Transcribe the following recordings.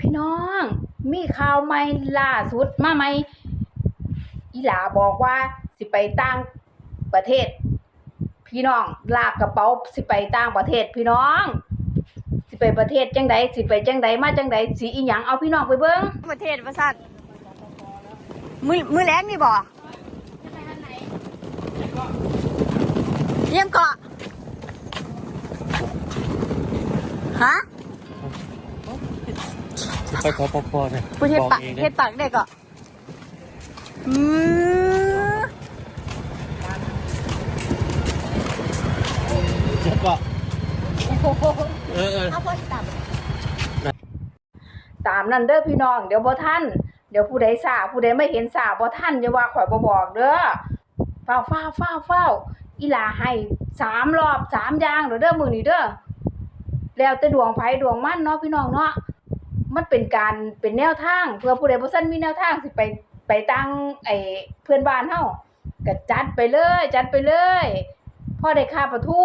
พี่น้อง มีข่าวใหม่ล่าสุดมาใหม่อีหลาบอกว่าสิไปต่างประเทศ พี่น้องลากกระเป๋าสิไปต่างประเทศ พี่น้อง สิไปประเทศจังใดสิไปจังใดมาจังใดสิอีหยังเอาพี่น้องไปเบิ่งประเทศประสัตมือมือแรงนี่บ่เยี่ยมเกาะฮะ ไปขอปพเนี่ยประเทศปากบอกเองเทศปากเด็กอะอือแล้วก็เออเออเอาพ่อตับตามนั้นเด้อพี่น้อง เดี๋ยวบ่ทันเดี๋ยวผู้ใดทราบผู้ใดไม่เห็นทราบบ่ทันอย่าว่าข่อยบ่บอกเด้อเฝ้าเฝ้าเฝ้าเฝ้าอีหลาให้สามรอบสามอย่างเด้อเด้อมื้อนี้เด้อแล้วแต่ดวงไผดวงมันเนาะพี่น้องเนาะ มันเป็นการเป็นแนวทางเพื่อผู้ใดบ่ทันมีแนวทางสิไปไปตั้งไอ้เพื่อนบ้านเฮาก็จัดไปเลย จัดไปเลยพ่อได้ค่าประทู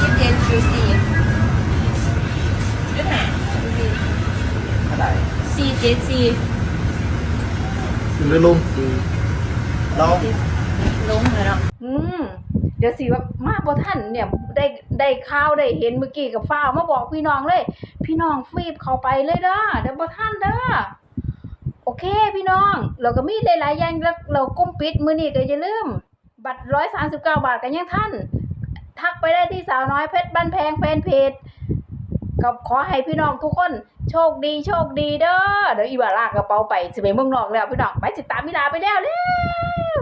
ยี่สิบเจ็ดสี่สี่เท่าไหร่สี่เจ็ดสี่หรือลุงลอง ลงเลยเนาะอืมเดี๋ยวสิว่ามาบ่ทันเนี่ยได้ได้ข่าวได้เห็นเมื่อกี้กับฟ้าวมาบอกพี่น้องเลย พี่น้องฟีบเข้าไปเลยเด้อเดี๋ยวบ่ทันเด้อโอเคพี่น้อง เราก็มีหลายๆอย่างแล้วเราก้มปิดมือนี้ก็อย่าลืม บัตร139บเก้าบาทก็ยังทันทักไปได้ที่สาวน้อยเพชรบ้านแพงแฟนเพจก็ขอให้พี่น้องทุกคนโชคดีโชคดีเด้อเดี๋ยวอีว่าลากกระเป๋าไปสิไปเมืองนอกแล้วพี่น้องไปสิตามมิลาไปแล้วเลย